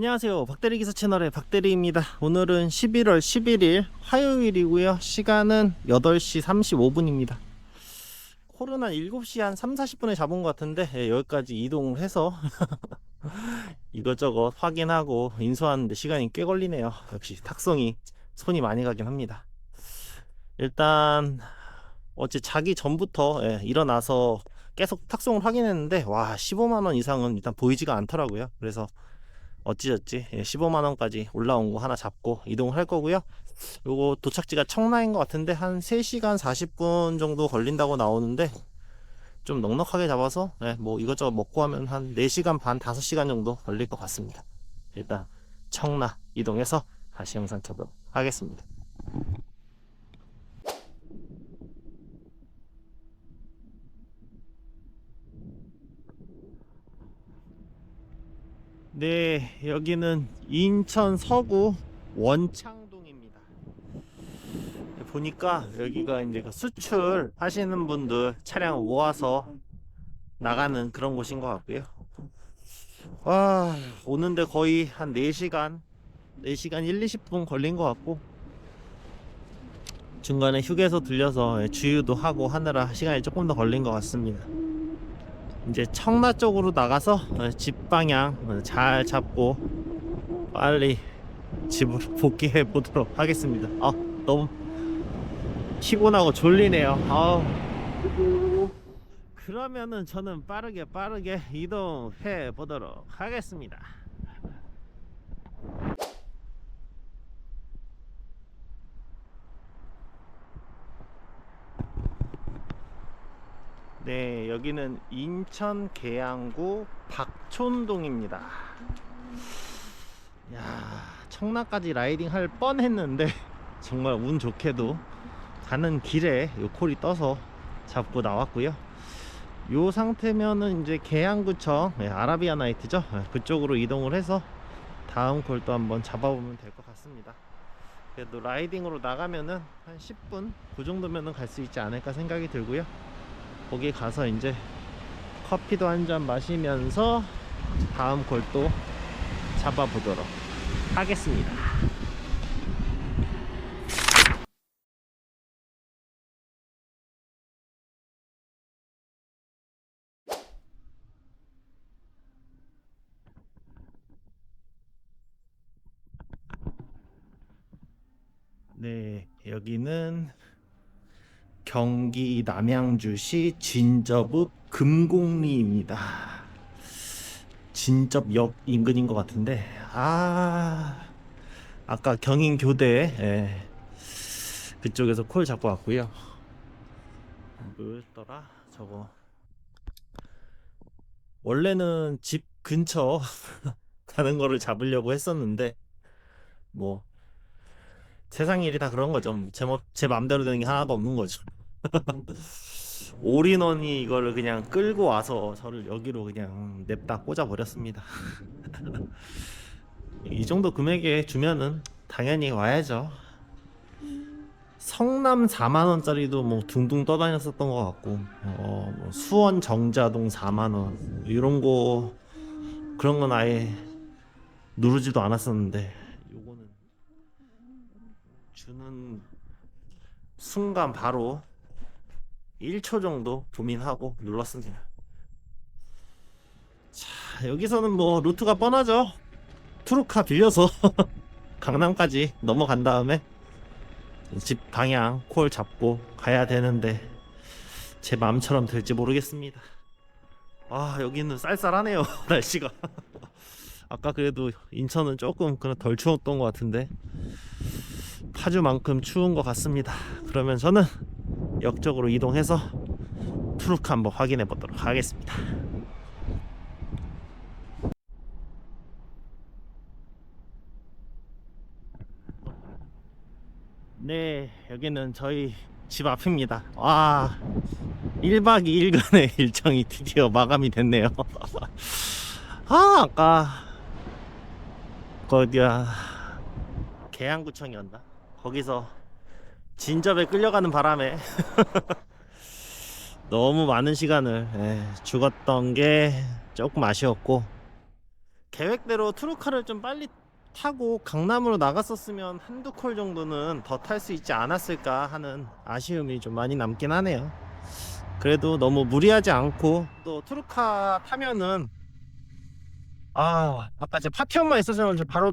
안녕하세요. 박대리 기사 채널의 박대리입니다. 오늘은 11월 11일 화요일이고요. 시간은 8시 35분입니다. 코로나 7시 한 3, 40분에 잡은 것 같은데 예, 여기까지 이동을 해서 이것저것 확인하고 인수하는데 시간이 꽤 걸리네요. 역시 탁송이 손이 많이 가긴 합니다. 일단 어제 자기 전부터 예, 일어나서 계속 탁송을 확인했는데 와 15만 원 이상은 일단 보이지가 않더라고요. 그래서 어찌저찌 15만 원까지 올라온 거 하나 잡고 이동을 할 거고요. 요거 도착지가 청라인 것 같은데 한 3시간 40분 정도 걸린다고 나오는데 좀 넉넉하게 잡아서 예, 뭐 이것저것 먹고 하면 한 4시간 반 5시간 정도 걸릴 것 같습니다. 일단 청라 이동해서 다시 영상 켜도록 하겠습니다. 네, 여기는 인천 서구 원창동입니다. 보니까 여기가 이제 그 수출 하시는 분들 차량 모아서 나가는 그런 곳인 것 같고요. 와, 오는데 거의 한 4시간, 4시간 1, 20분 걸린 것 같고, 중간에 휴게소 들려서 주유도 하고 하느라 시간이 조금 더 걸린 것 같습니다. 이제 청라 쪽으로 나가서 어, 집 방향 어, 잘 잡고 빨리 집으로 복귀해 보도록 하겠습니다. 아 너무 피곤하고 졸리네요. 아우. 그러면은 저는 빠르게 빠르게 이동해 보도록 하겠습니다. 네, 여기는 인천 계양구 박촌동입니다. 야, 청라까지 라이딩 할 뻔했는데 정말 운 좋게도 가는 길에 요 콜이 떠서 잡고 나왔고요. 요 상태면은 이제 계양구청 네, 아라비아 나이트죠. 네, 그쪽으로 이동을 해서 다음 콜도 한번 잡아보면 될 것 같습니다. 그래도 라이딩으로 나가면은 한 10분 그 정도면은 갈 수 있지 않을까 생각이 들고요. 거기 가서 이제 커피도 한 잔 마시면서 다음 골도 잡아보도록 하겠습니다. 네, 여기는 경기 남양주시 진접읍 금곡리입니다. 진접역 인근인 것 같은데 아 아까 경인교대 예, 그쪽에서 콜 잡고 왔고요. 뭐였더라 저거 원래는 집 근처 가는 거를 잡으려고 했었는데 뭐 세상 일이 다 그런 거죠. 제, 맘- 제 맘대로 되는 게 하나도 없는 거죠. 올인원이 이거를 그냥 끌고 와서 저를 여기로 그냥 냅다 꽂아 버렸습니다. 이 정도 금액에 주면은 당연히 와야죠. 성남 4만 원짜리도 뭐 둥둥 떠다녔었던 것 같고, 어, 뭐 수원 정자동 4만 원 이런 거 그런 건 아예 누르지도 않았었는데 요거는 주는 순간 바로 1초 정도 고민하고 눌렀습니다. 자, 여기서는 뭐 루트가 뻔하죠. 트루카 빌려서 강남까지 넘어간 다음에 집 방향 콜 잡고 가야 되는데 제 마음처럼 될지 모르겠습니다. 아, 여기는 쌀쌀하네요. 날씨가. 아까 그래도 인천은 조금 그냥 덜 추웠던 것 같은데 파주만큼 추운 것 같습니다. 그러면 저는 역적으로 이동해서 트루크 한번 확인해 보도록 하겠습니다. 네, 여기는 저희 집 앞입니다. 와, 1박 2일간의 일정이 드디어 마감이 됐네요. 아, 아까 그 어디야 계양구청이었나? 거기서 진접에 끌려가는 바람에 너무 많은 시간을 예, 죽었던 게 조금 아쉬웠고 계획대로 트루카를 좀 빨리 타고 강남으로 나갔었으면 한두 콜 정도는 더 탈 수 있지 않았을까 하는 아쉬움이 좀 많이 남긴 하네요. 그래도 너무 무리하지 않고 또 트루카 타면은 아 아까 제 파티원만 있었으면 저 바로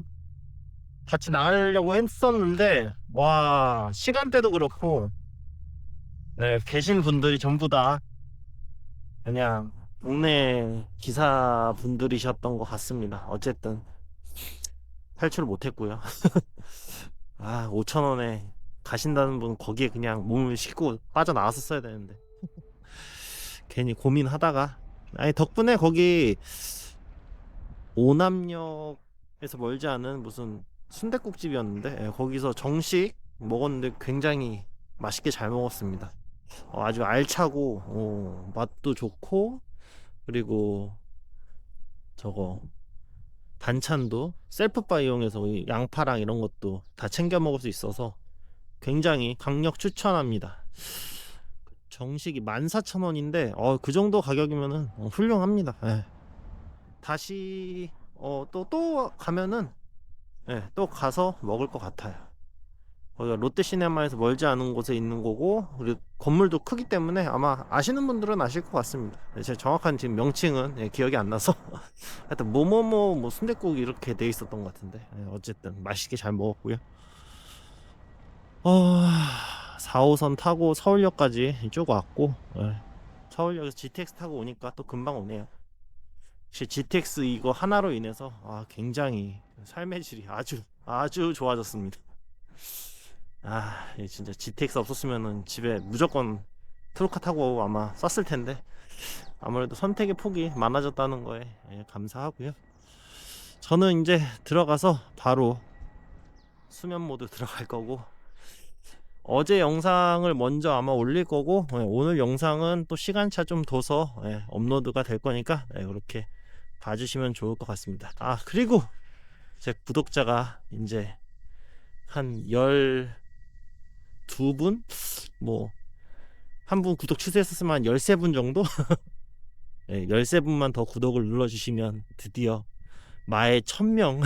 같이 나가려고 했었는데 와 시간대도 그렇고 네 계신 분들이 전부 다 그냥 동네 기사 분들이셨던 것 같습니다. 어쨌든 탈출 못했고요. 아 5천 원에 가신다는 분 거기에 그냥 몸을 싣고 빠져나왔었어야 되는데 괜히 고민하다가 아니 덕분에 거기 오남역에서 멀지 않은 무슨 순댓국집이었는데 예, 거기서 정식 먹었는데 굉장히 맛있게 잘 먹었습니다. 어, 아주 알차고 어, 맛도 좋고 그리고 저거 반찬도 셀프바 이용해서 이 양파랑 이런 것도 다 챙겨 먹을 수 있어서 굉장히 강력 추천합니다. 정식이 14,000원인데 어, 그 정도 가격이면은 어, 훌륭합니다. 예. 다시 어, 또 또 가면은 예, 또 가서 먹을 것 같아요. 거기가 롯데시네마에서 멀지 않은 곳에 있는 거고 그리고 건물도 크기 때문에 아마 아시는 분들은 아실 것 같습니다. 예, 제 정확한 지금 명칭은 예, 기억이 안 나서 하여튼 뭐뭐뭐 뭐 순댓국 이렇게 돼 있었던 것 같은데 예, 어쨌든 맛있게 잘 먹었고요. 어, 4호선 타고 서울역까지 쭉 왔고 예, 서울역에서 GTX 타고 오니까 또 금방 오네요. 역시 GTX 이거 하나로 인해서 아, 굉장히 삶의 질이 아주 아주 좋아졌습니다. 아, 예, 진짜 GTX 없었으면은 집에 무조건 트로카 타고 아마 썼을 텐데 아무래도 선택의 폭이 많아졌다는 거에 예, 감사하고요. 저는 이제 들어가서 바로 수면 모드 들어갈 거고 어제 영상을 먼저 아마 올릴 거고 예, 오늘 영상은 또 시간차 좀 둬서 예, 업로드가 될 거니까 예, 그렇게 봐주시면 좋을 것 같습니다. 아 그리고 제 구독자가 이제 한 12분? 뭐, 한 분 구독 취소했었으면 한 13분 정도? 네, 13분만 더 구독을 눌러주시면 드디어 마의 1000명,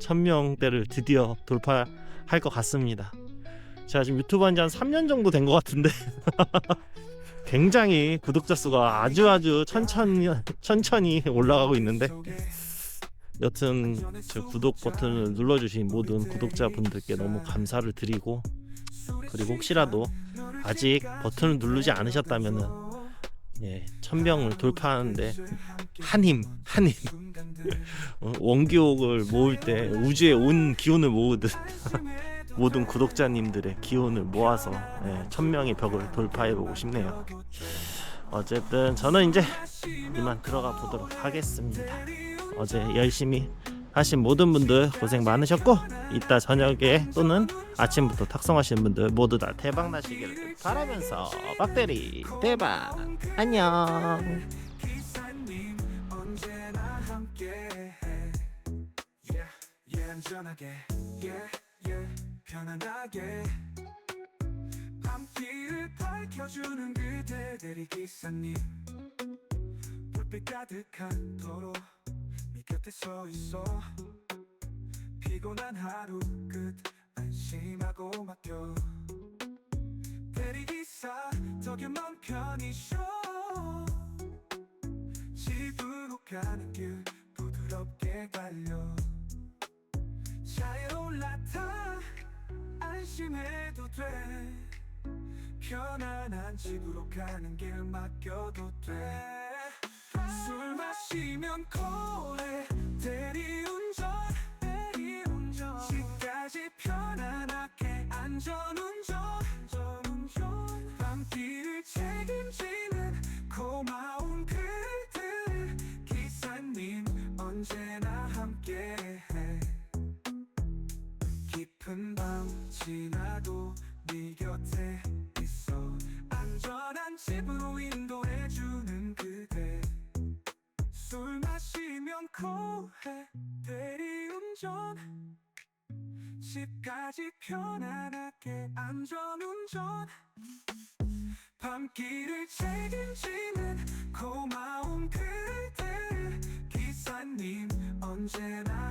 1000명대를 드디어 돌파할 것 같습니다. 제가 지금 유튜브 한 지 한 3년 정도 된 것 같은데, 굉장히 구독자 수가 아주 아주 천천히, 천천히 올라가고 있는데, 여튼 저 구독 버튼을 눌러주신 모든 구독자분들께 너무 감사를 드리고 그리고 혹시라도 아직 버튼을 누르지 않으셨다면은 예, 천명을 돌파하는데 한힘 한힘 어, 원기옥을 모을 때 우주의 온 기운을 모으듯 모든 구독자님들의 기운을 모아서 예, 천명의 벽을 돌파해 보고 싶네요. 어쨌든 저는 이제 이만 들어가 보도록 하겠습니다. 어제 열심히 하신 모든 분들 고생 많으셨고 이따 저녁에 또는 아침부터 탁송하시는 분들 모두 다 대박 나시기를 바라면서 박대리 대박 안녕 도로 네 곁에 서 있어. 피곤한 하루 끝 안심하고 맡겨. 대리기사 덕유먼 편이쇼 집으로 가는 길 부드럽게 달려. 차에 올라타 안심해도 돼. 편안한 집으로 가는 길 맡겨도 돼. 술 마시면 고 편안하게 안전운전 안전운전. 밤길을 책임지는 고마운 그들 기사님 언제나 함께해. 깊은 밤 지나도 네곁 집까지 편안하게 안전운전. 밤길을 책임지는 고마운 그대 기사님 언제나